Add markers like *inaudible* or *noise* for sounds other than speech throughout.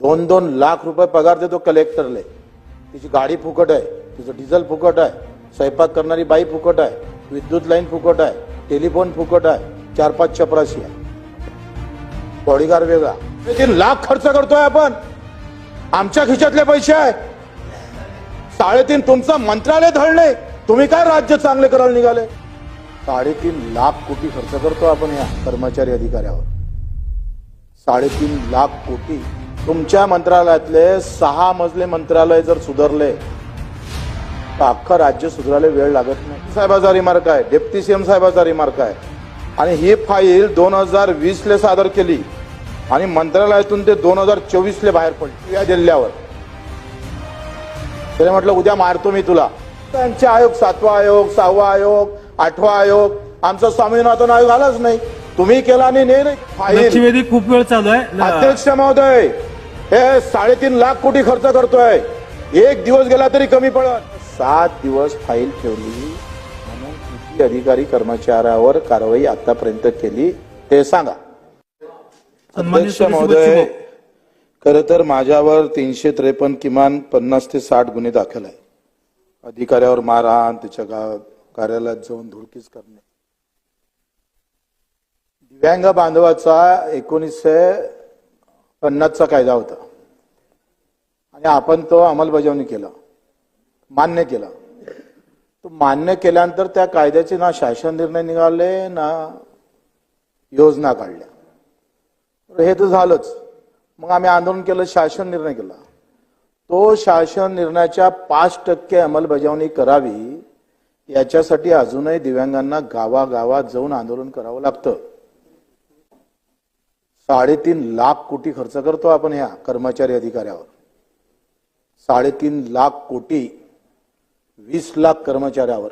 दोन दोन लाख रुपये पगार देतो कलेक्टरले तिची गाडी फुकट आहे तिचं डिझेल फुकट आहे स्वयंपाक करणारी बाई फुकट आहे विद्युत लाईन फुकट आहे टेलिफोन फुकट आहे चार पाच चपराशी आहे. बॉडीगार वेगळा. तीन लाख खर्च करतोय आपण. आमच्या खिशातले पैसे आहे साडेतीन तुमचं मंत्रालय धळणे तुम्ही काय राज्य चांगले करायला निघाले? साडेतीन लाख कोटी खर्च करतो आपण या कर्मचारी अधिकाऱ्यावर. साडेतीन लाख कोटी तुमच्या मंत्रालयातले सहा मजले मंत्रालय जर सुधारले तर अख्खं राज्य सुधारायला वेळ लागत नाही. साहेबाचा रिमार्क आहे डेप्टी सीएम साहेबाचा रिमार्क आहे. आणि ही फाईल दोन हजार वीसले सादर केली आणि मंत्रालयातून ते दोन हजार चोवीसले बाहेर पडली या जिल्ह्यावर त्याने म्हटलं उद्या मारतो मी तुला. त्यांचे आयोग सातवा आयोग सहावा आयोग आठवा आयोग आमचा स्वामीनाथन आयोग आलाच नाही. तुम्ही केला आणि नाही. फाईल. खूप वेळ चालू आहे. अध्यक्ष महोदय हे साडेतीन लाख कोटी खर्च करतोय. एक दिवस गेला तरी कमी पडत. सात दिवस फाईल ठेवली म्हणून किती अधिकारी कर्मचाऱ्यावर कारवाई आतापर्यंत केली ते सांगा. अध्यक्ष महोदय खर तर माझ्यावर तीनशे त्रेपन्न किमान पन्नास ते साठ गुन्हे दाखल आहे अधिकाऱ्यावर मारहाण त्याच्या गा- कार्यालयात जाऊन धुडकीच करणे. दिव्यांग बांधवाचा एकोणीसशे पन्नासचा कायदा होता. आणि आपण तो अंमलबजावणी केला. मान्य केला. तो मान्य केल्यानंतर त्या कायद्याचे ना शासन निर्णय निघाले ना योजना काढल्या. तर हे तर झालंच. मग आम्ही आंदोलन केलं शासन निर्णय केला. तो शासन निर्णयाच्या पाच टक्के अंमलबजावणी करावी याच्यासाठी अजूनही दिव्यांगांना गावागावात जाऊन आंदोलन करावं लागतं. साडेतीन लाख कोटी खर्च करतो आपण ह्या कर्मचारी अधिकाऱ्यावर. साडेतीन लाख कोटी वीस लाख कर्मचाऱ्यावर.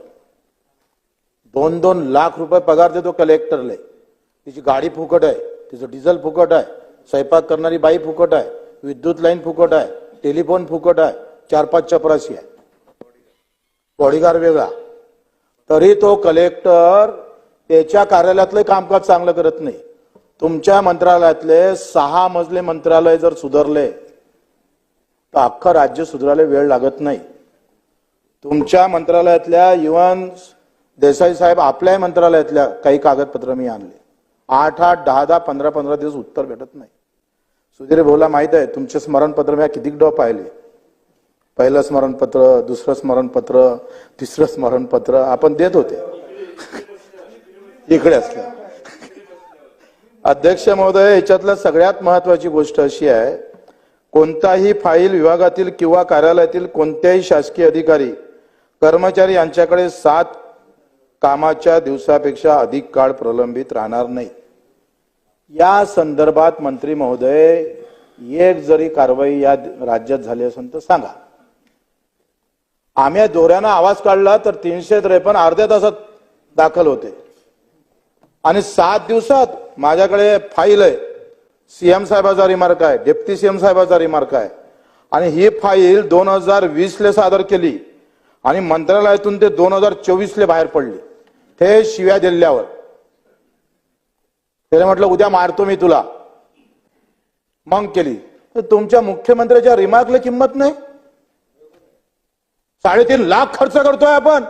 दोन दोन लाख रुपये पगार देतो कलेक्टरले तिची गाडी फुकट आहे तिचं डिझेल फुकट आहे स्वयंपाक करणारी बाई फुकट आहे विद्युत लाईन फुकट आहे टेलिफोन फुकट आहे चार पाच चपराशी आहे. बॉडीगार्ड वेगळा. तरी तो कलेक्टर त्याच्या कार्यालयातलं कामकाज चांगलं करत नाही. तुमच्या मंत्रालयातले सहा मजले मंत्रालय जर सुधारले तर अख्खं राज्य सुधारायला वेळ लागत नाही. तुमच्या मंत्रालयातल्या इवन देसाई साहेब आपल्याही मंत्रालयातल्या काही कागदपत्र मी आणले. आठ आठ दहा दहा पंधरा पंधरा दिवस उत्तर भेटत नाही. सुधीर भाऊला माहीत आहे तुमचे स्मरणपत्र मी किती डॉ पाहिले. पहिलं स्मरणपत्र दुसरं स्मरणपत्र तिसरं स्मरणपत्र आपण देत होते. *laughs* इकडे असल्या अध्यक्ष महोदय याच्यातल्या सगळ्यात महत्वाची गोष्ट अशी आहे कोणताही फाईल विभागातील किंवा कार्यालयातील कोणत्याही शासकीय अधिकारी कर्मचारी यांच्याकडे सात कामाच्या दिवसापेक्षा अधिक काळ प्रलंबित राहणार नाही. या संदर्भात मंत्री महोदय एक जरी कारवाई या राज्यात झाली असेल तर सांगा. आम्ही दोऱ्यानं आवाज काढला तर तीनशे त्रेपन्न अर्ध्या तासात दाखल होते. आणि सात दिवसात माझ्याकडे फाईल आहे. सीएम साहेबाचा रिमार्क आहे. डेप्टी सीएम साहेबाचा रिमार्क आहे. आणि ही फाईल दोन हजार वीसले सादर केली. आणि मंत्रालयातून ते दोन हजार चोवीसले बाहेर पडली. ते शिव्या दिल्यावर. त्याने म्हटलं उद्या मारतो मी तुला. मग केली. तर तुमच्या मुख्यमंत्र्याच्या रिमार्कला किंमत नाही. साडेतीन लाख खर्च करतोय आपण.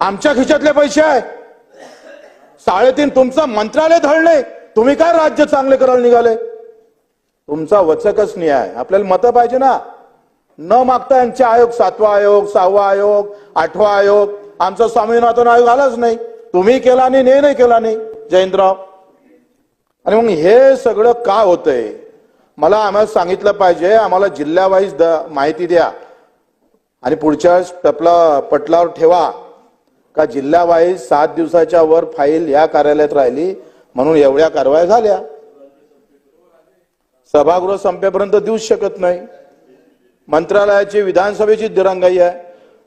आमच्या खिशातले पैसे आहे. साडेतीन तुमचं मंत्रालय धळणे तुम्ही काय राज्य चांगले करायला निघाले? तुमचा वचकच न्याय. आपल्याला मतं पाहिजे ना. न मागता यांचे आयोग सातवा आयोग सहावा आयोग आठवा आयोग. आमचा स्वामीनाथन आयोग आलाच नाही. तुम्ही केला आणि ने नाही केला नाही. जयंतराव. आणि मग हे सगळं का होतंय? मला आम्हाला सांगितलं पाहिजे आम्हाला जिल्ह्यावाईज द- माहिती द्या. आणि पुढच्या टपला पटलावर ठेवा. का जिल्हावाईज सात दिवसाच्या वर फाईल या कार्यालयात राहिली म्हणून एवढ्या कारवाया झाल्या. सभागृह संपेपर्यंत देऊच शकत नाही. मंत्रालयाची विधानसभेची दिरंगाई आहे.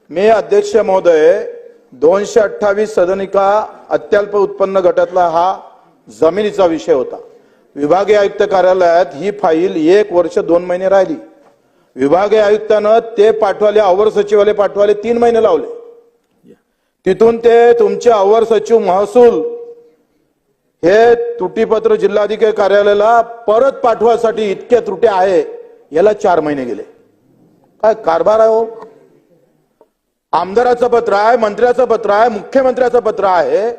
मी अध्यक्ष महोदय दोनशे अठ्ठावीस सदनिका अत्यल्प उत्पन्न गटातला हा जमिनीचा विषय होता. विभागीय आयुक्त कार्यालयात ही फाईल एक वर्ष दोन महिने राहिली. विभागीय आयुक्तानं ते पाठवाले अवर सचिवालय पाठवाले तीन महिने लावले. तिथून ते तुमचे अवर सचिव महसूल हे त्रुटीपत्र जिल्हाधिकारी कार्यालयाला परत पाठवासाठी इतके त्रुटी आहे याला चार महिने गेले. काय कारभार आहे हो? आमदाराचं पत्र आहे मंत्र्याचं पत्र आहे मुख्यमंत्र्याचं पत्र आहे.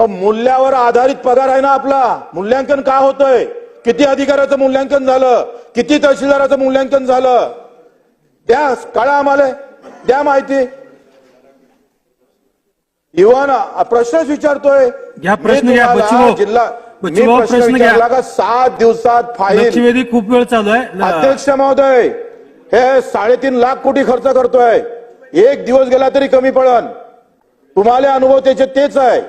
मूल्यावर आधारित पगार आहे ना आपला. मूल्यांकन का होतंय? किती अधिकाऱ्याचं मूल्यांकन झालं? किती तहसीलदाराचं मूल्यांकन झालं? द्या कळा आम्हाला. द्या माहिती. इव्हन प्रश्नच विचारतोय. घ्या, प्रश्न घ्या, बच्चूभाऊ. जिल्हा मी बच्चूभाऊ, प्रश्न प्रश्न घ्या. का? सात दिवसात फाईल लक्षवेधी खूप वेळ चालू आहे. अध्यक्ष महोदय हे साडेतीन लाख कोटी खर्च करतोय. एक दिवस गेला तरी कमी पडन. तुम्हाला अनुभव त्याचे तेच आहे.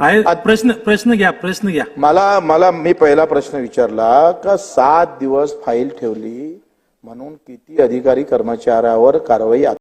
आहे प्रश्न प्रश्न घ्या प्रश्न घ्या. मला मला मी पहिला प्रश्न विचारला का सात दिवस फाईल ठेवली म्हणून किती अधिकारी कर्मचाऱ्यावर कारवाई